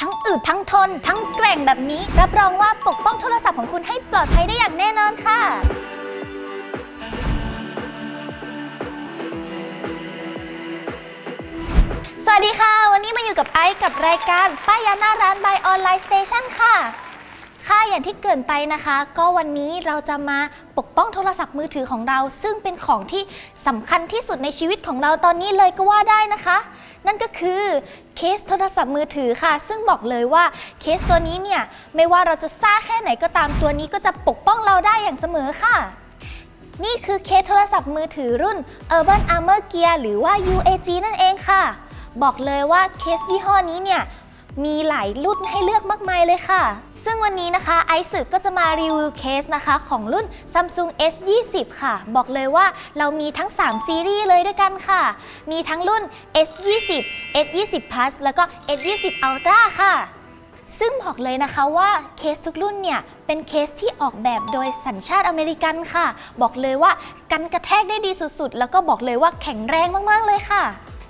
ทั้งอึดทั้งทน ทั้งแกร่งแบบนี้ รับรองว่าปกป้องโทรศัพท์ของคุณให้ปลอดภัยได้อย่างแน่นอนค่ะ สวัสดีค่ะ วันนี้มาอยู่กับไอซ์กับรายการป้ายาหน้าร้านบายออนไลน์สเตชันค่ะ ค่ะอย่างที่เกินไปนะคะ ก็วันนี้เราจะมาปกป้องโทรศัพท์มือถือของเรา ซึ่งเป็นของที่สำคัญที่สุดในชีวิตของเราตอนนี้เลยก็ว่าได้นะคะ นั่นก็คือเคสโทรศัพท์มือถือค่ะ ซึ่งบอกเลยว่าเคสตัวนี้เนี่ยไม่ว่าเราจะซ่าแค่ไหนก็ตามตัวนี้ก็จะปกป้องเราได้อย่างเสมอค่ะนี่คือเคสโทรศัพท์มือถือรุ่น Urban Armor Gear หรือว่า UAG นั่นเองค่ะ บอกเลยว่าเคสยี่ห้อนี้เนี่ย มีหลายรุ่นให้เลือกมากมายเลยค่ะ ซึ่งวันนี้นะคะไอซ์สึก็จะมารีวิวเคสนะคะ ของรุ่น Samsung S20 ค่ะ บอกเลยว่าเรามีทั้ง 3 ซีรีส์เลยด้วยกันค่ะ มีทั้งรุ่น S20 S20 Plus แล้วก็ S20 Ultra ค่ะ ซึ่งบอกเลยนะคะว่าเคสทุกรุ่นเนี่ย เป็นเคสที่ออกแบบโดยสัญชาติอเมริกันค่ะ บอกเลยว่ากันกระแทกได้ดีสุดๆ แล้วก็บอกเลยว่าแข็งแรงมากๆเลยค่ะ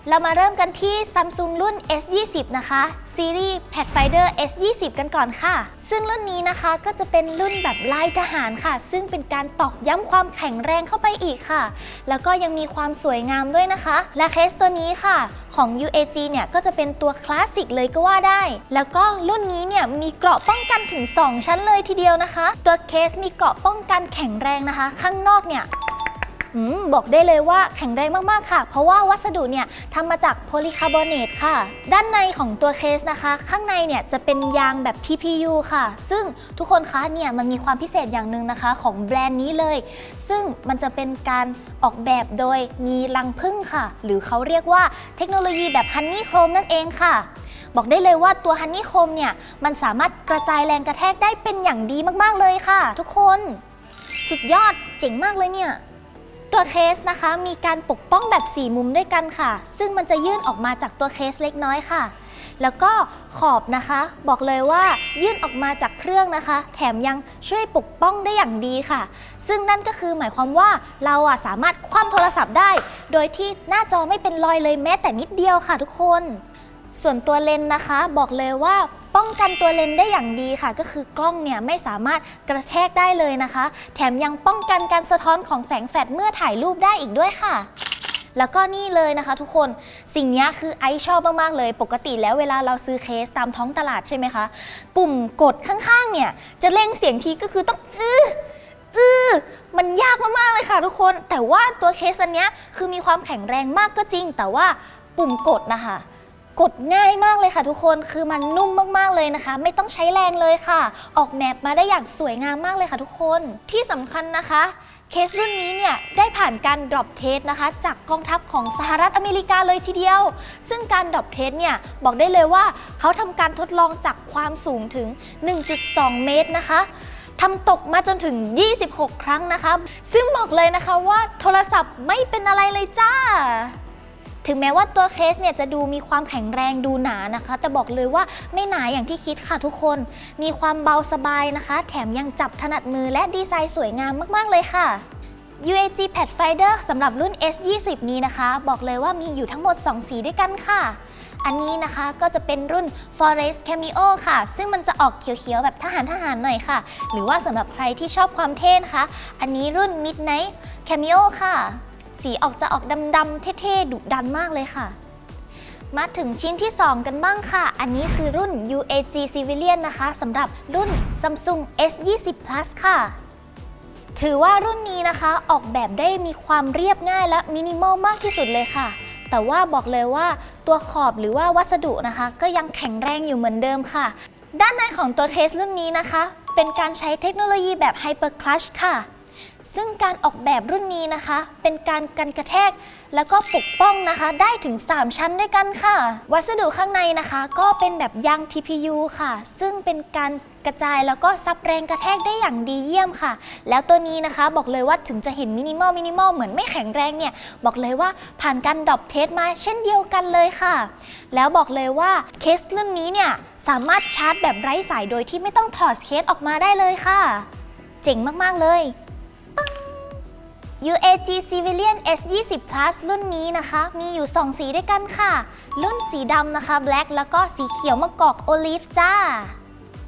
เรามาเริ่มกันที่ Samsung รุ่น S20 นะคะซีรีส์ Pathfinder S20 กันก่อนค่ะ ซึ่งรุ่นนี้นะคะก็จะเป็นรุ่นแบบไลายทหารค่ะ ซึ่งเป็นการตอกย้ำความแข็งแรงเข้าไปอีกค่ะ แล้วก็ยังมีความสวยงามด้วยนะคะ และเคสตัวนี้ค่ะของ UAG เนี่ยก็จะเป็นตัวคลาสสิกเลยก็ว่าได้ แล้วก็รุ่นนี้เนี่ยมีเกราะป้องกันถึง 2 ชั้นเลยทีเดียวนะคะ ตัวเคสมีเกราะป้องกันแข็งแรงนะคะ ข้างนอกเนี่ย อบอกได้เลยว่าแข็งแรงมากๆค่ะ เพราะว่าวัสดุเนี่ยทำมาจากโพลีคาร์บอเนตค่ะ ด้านในของตัวเคสนะคะ ข้างในเนี่ยจะเป็นยางแบบ TPU ค่ะ ซึ่งทุกคนคะเนี่ยมันมีความพิเศษอย่างหนึ่งนะคะ ของแบรนด์นี้เลย ซึ่งมันจะเป็นการออกแบบโดยมีรังผึ้งค่ะ หรือเขาเรียกว่าเทคโนโลยีแบบฮันนี่โครมนั่นเองค่ะบอกได้เลยว่าตัวฮันนี่โคมเนี่ย มันสามารถกระจายแรงกระแทกได้เป็นอย่างดีมาก ๆ เลยค่ะ ทุกคน สุดยอดเจ๋งมากเลยเนี่ย ตัวเคสนะคะมีการปกป้องแบบ 4 มุมด้วยกันค่ะ ซึ่งมันจะยื่นออกมาจากตัวเคสเล็กน้อยค่ะ แล้วก็ขอบนะคะ บอกเลยว่ายื่นออกมาจากเครื่องนะคะ แถมยังช่วยปกป้องได้อย่างดีค่ะ ซึ่งนั่นก็คือหมายความว่าเราอะสามารถคว่ำโทรศัพท์ได้ โดยที่หน้าจอไม่เป็นรอยเลยแม้แต่นิดเดียวค่ะทุกคน ส่วนตัวเลนส์นะคะ บอกเลยว่า ป้องกันตัวเลนส์ได้อย่างดีค่ะ ก็คือกล้องเนี่ยไม่สามารถกระแทกได้เลยนะคะ แถมยังป้องกันการสะท้อนของแสงแฟลชเมื่อถ่ายรูปได้อีกด้วยค่ะแล้วก็นี่เลยนะคะทุกคนสิ่งนี้คือไอชอบมาก ๆ เลย ปกติแล้วเวลาเราซื้อเคสตามท้องตลาดใช่ไหมคะ ปุ่มกดข้างๆ เนี่ย จะเร่งเสียงทีก็คือต้องอื้ออื้อมันยากมาก ๆ เลยค่ะทุกคน แต่ว่าตัวเคสอันนี้คือมีความแข็งแรงมากก็จริง แต่ว่าปุ่มกดนะคะ กดง่ายมากเลยค่ะทุกคนคือมันนุ่มมากๆเลยนะคะ ไม่ต้องใช้แรงเลยค่ะ ออกแบบมาได้อย่างสวยงามมากเลยค่ะทุกคนที่สำคัญนะคะเคสรุ่นนี้เนี่ยได้ผ่านการดรอปเทสนะคะ จากกองทัพของสหรัฐอเมริกาเลยทีเดียว ซึ่งการดรอปเทสเนี่ยบอกได้เลยว่าเขาทำการทดลองจากความสูงถึง 1.2 เมตรนะคะทำตกมาจนถึง 26 ครั้งนะคะ ซึ่งบอกเลยนะคะว่าโทรศัพท์ไม่เป็นอะไรเลยจ้า ถึงแม้ว่าตัวเคสเนี่ยจะดูมีความแข็งแรงดูหนานะคะ แต่บอกเลยว่าไม่หนาอย่างที่คิดค่ะทุกคน มีความเบาสบายนะคะ แถมยังจับถนัดมือและดีไซน์สวยงามมากๆเลยค่ะ UAG Pathfinder สำหรับรุ่น S20 นี้นะคะ บอกเลยว่ามีอยู่ทั้งหมด 2 สีด้วยกันค่ะ อันนี้นะคะก็จะเป็นรุ่น Forest Cameo ค่ะ ซึ่งมันจะออกเขียวๆ แบบทหารทหารหน่อยค่ะ หรือว่าสำหรับใครที่ชอบความเท่นะคะ อันนี้รุ่น Midnight Cameo ค่ะ สีออกจะออกดำๆเท่ๆดุดันมากเลยค่ะ มาถึงชิ้นที่ 2 กันบ้างค่ะ อันนี้คือรุ่น UAG Civilian นะคะสำหรับรุ่น Samsung S20 Plus ค่ะ ถือว่ารุ่นนี้นะคะออกแบบได้มีความเรียบง่ายและมินิมอลมากที่สุดเลยค่ะแต่ว่าบอกเลยว่าตัวขอบหรือว่าวัสดุนะคะ ก็ยังแข็งแรงอยู่เหมือนเดิมค่ะ ด้านในของตัวเคสรุ่นนี้นะคะ เป็นการใช้เทคโนโลยีแบบ Hyper Clutch ค่ะ ซึ่งการออกแบบรุ่นนี้นะคะ เป็นการกันกระแทกแล้วก็ปกป้องนะคะ ได้ถึง 3 ชั้นด้วยกันค่ะ วัสดุข้างในนะคะ ก็เป็นแบบยาง TPU ค่ะ ซึ่งเป็นการกระจายแล้วก็ซับแรงกระแทกได้อย่างดีเยี่ยมค่ะ แล้วตัวนี้นะคะบอกเลยว่าถึงจะเห็นมินิมอลมินิมอลเหมือนไม่แข็งแรงเนี่ย บอกเลยว่าผ่านการดรอปเทสมาเช่นเดียวกันเลยค่ะ แล้วบอกเลยว่าเคสรุ่นนี้เนี่ยสามารถชาร์จแบบไร้สายโดยที่ไม่ต้องถอดเคสออกมาได้เลยค่ะ เจ๋งมากๆเลย UAG Civilian S20 Plus รุ่นนี้นะคะ มีอยู่ 2 สีด้วยกันค่ะ รุ่นสีดำนะคะ Black แล้วก็สีเขียวมะกอกโอลิฟจ้า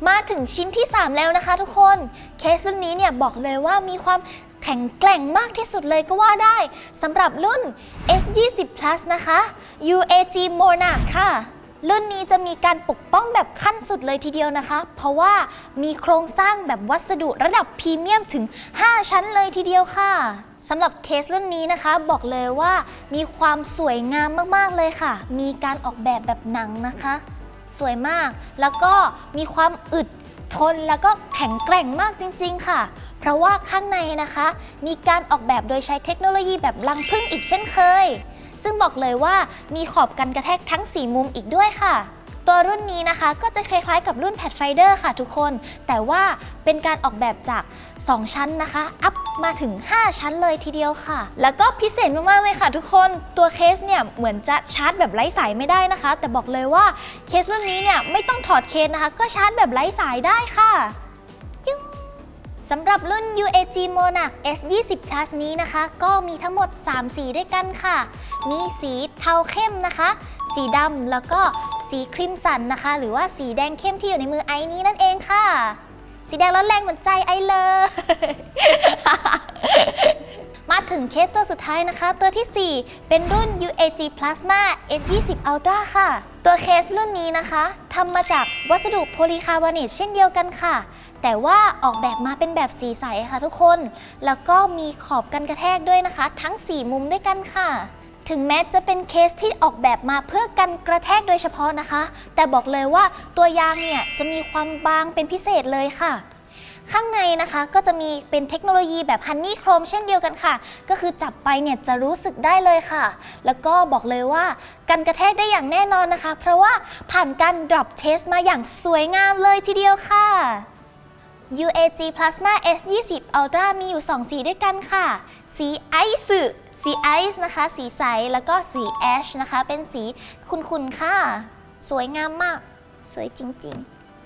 มาถึงชิ้นที่ 3 แล้วนะคะทุกคน เคสรุ่นนี้เนี่ยบอกเลยว่ามีความแข็งแกร่งมากที่สุดเลยก็ว่าได้สำหรับรุ่น S20 Plus นะคะ UAG Monarch ค่ะ รุ่นนี้จะมีการปกป้องแบบขั้นสุดเลยทีเดียวนะคะ เพราะว่ามีโครงสร้างแบบวัสดุระดับพรีเมียมถึง 5 ชั้นเลยทีเดียวค่ะสำหรับเคสรุ่นนี้นะคะ บอกเลยว่ามีความสวยงามมากๆเลยค่ะ มีการออกแบบแบบหนังนะคะ สวยมากแล้วก็มีความอึดทนแล้วก็แข็งแกร่งมากจริง ๆ ค่ะ เพราะว่าข้างในนะคะ มีการออกแบบโดยใช้เทคโนโลยีแบบลังพึ่งอีกเช่นเคย ซึ่งบอกเลยว่ามีขอบกันกระแทกทั้ง 4 มุมอีกด้วยค่ะ ตัวรุ่นนี้นะคะก็จะคล้ายๆ กับรุ่น Pathfinder ค่ะทุกคน แต่ว่าเป็นการออกแบบจาก 2 ชั้นนะคะ อัพมาถึง 5 ชั้นเลยทีเดียวค่ะ แล้วก็พิเศษมากๆเลยค่ะทุกคน ตัวเคสเนี่ยเหมือนจะชาร์จแบบไร้สายไม่ได้นะคะ แต่บอกเลยว่าเคสรุ่นนี้เนี่ยไม่ต้องถอดเคสนะคะ ก็ชาร์จแบบไร้สายได้ค่ะ สำหรับรุ่น UAG Monarch S20 Plus นี้นะคะ ก็มีทั้งหมด 3 สีด้วยกันค่ะ มีสีเทาเข้มนะคะ สีดำแล้วก็สีครีมสันนะคะ หรือว่าสีแดงเข้มที่อยู่ในมือไอ้นี้นั่นเองค่ะ สีแดงร้อนแรงเหมือนใจไอเลย มาถึงเคสตัวสุดท้ายนะคะ ตัวทีสี่4 เป็นรุ่น UAG Plasma S20 Ultra ค่ะ ตัวเคสรุ่นนี้นะคะทำมาจากวัสดุโพลีคาร์บอเนตเช่นเดียวกันค่ะ แต่ว่าออกแบบมาเป็นแบบสีใสค่ะทุกคน แล้วก็มีขอบกันกระแทกด้วยนะคะ ทั้ง 4 มุมด้วยกันค่ะ ถึงแม้จะเป็นเคสที่ออกแบบมาเพื่อกันกระแทกโดยเฉพาะนะคะ แต่บอกเลยว่าตัวยางเนี่ยจะมีความบางเป็นพิเศษเลยค่ะข้างในนะคะก็จะมีเป็นเทคโนโลยีแบบฮันนี่โครมเช่นเดียวกันค่ะ ก็คือจับไปเนี่ยจะรู้สึกได้เลยค่ะ แล้วก็บอกเลยว่ากันกระแทกได้อย่างแน่นอนนะคะ เพราะว่าผ่านการ drop test มาอย่างสวยงามเลยทีเดียวค่ะ UAG Plasma S20 Ultra มีอยู่ 2 สีด้วยกันค่ะ สีไอซ์สีไอซ์นะคะ สีใส แล้วก็สีแอชนะคะ เป็นสีคุณๆค่ะ สวยงามมาก สวยจริง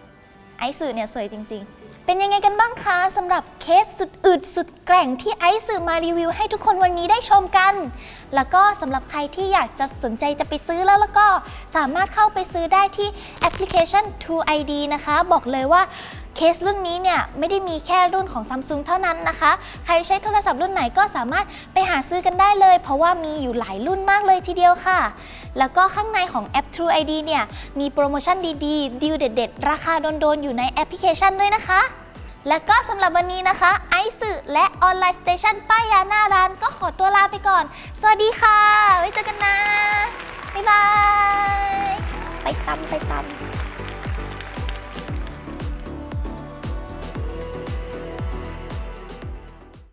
ๆ ไอซ์เนี่ย สวยจริง ๆ เป็นยังไงกันบ้างคะสำหรับเคสสุดอึดสุดแกร่งที่ไอซ์มารีวิวให้ทุกคนวันนี้ได้ชมกัน แล้วก็สำหรับใครที่อยากจะสนใจจะไปซื้อแล้วแล้วก็สามารถเข้าไปซื้อได้ที่แอปพลิเคชัน True ID นะคะ บอกเลยว่า เคสรุ่นนี้เนี่ยไม่ได้มีแค่รุ่นของ Samsung เท่านั้นนะคะ ใครใช้โทรศัพท์รุ่นไหนก็สามารถไปหาซื้อกันได้เลย เพราะว่ามีอยู่หลายรุ่นมากเลยทีเดียวค่ะ แล้วก็ข้างในของแอป True ID เนี่ยมีโปรโมชั่นดีๆดีลเด็ด ๆ ราคาโดนๆอยู่ในแอปพลิเคชันด้วยนะคะและก็สำหรับวันนี้นะคะ ไอซ์และออนไลน์สเตชันป้ายยาหน้าร้านก็ขอตัวลาไปก่อน สวัสดีค่ะ ไว้เจอกันนะ บ๊ายบาย ไปตำไปตำ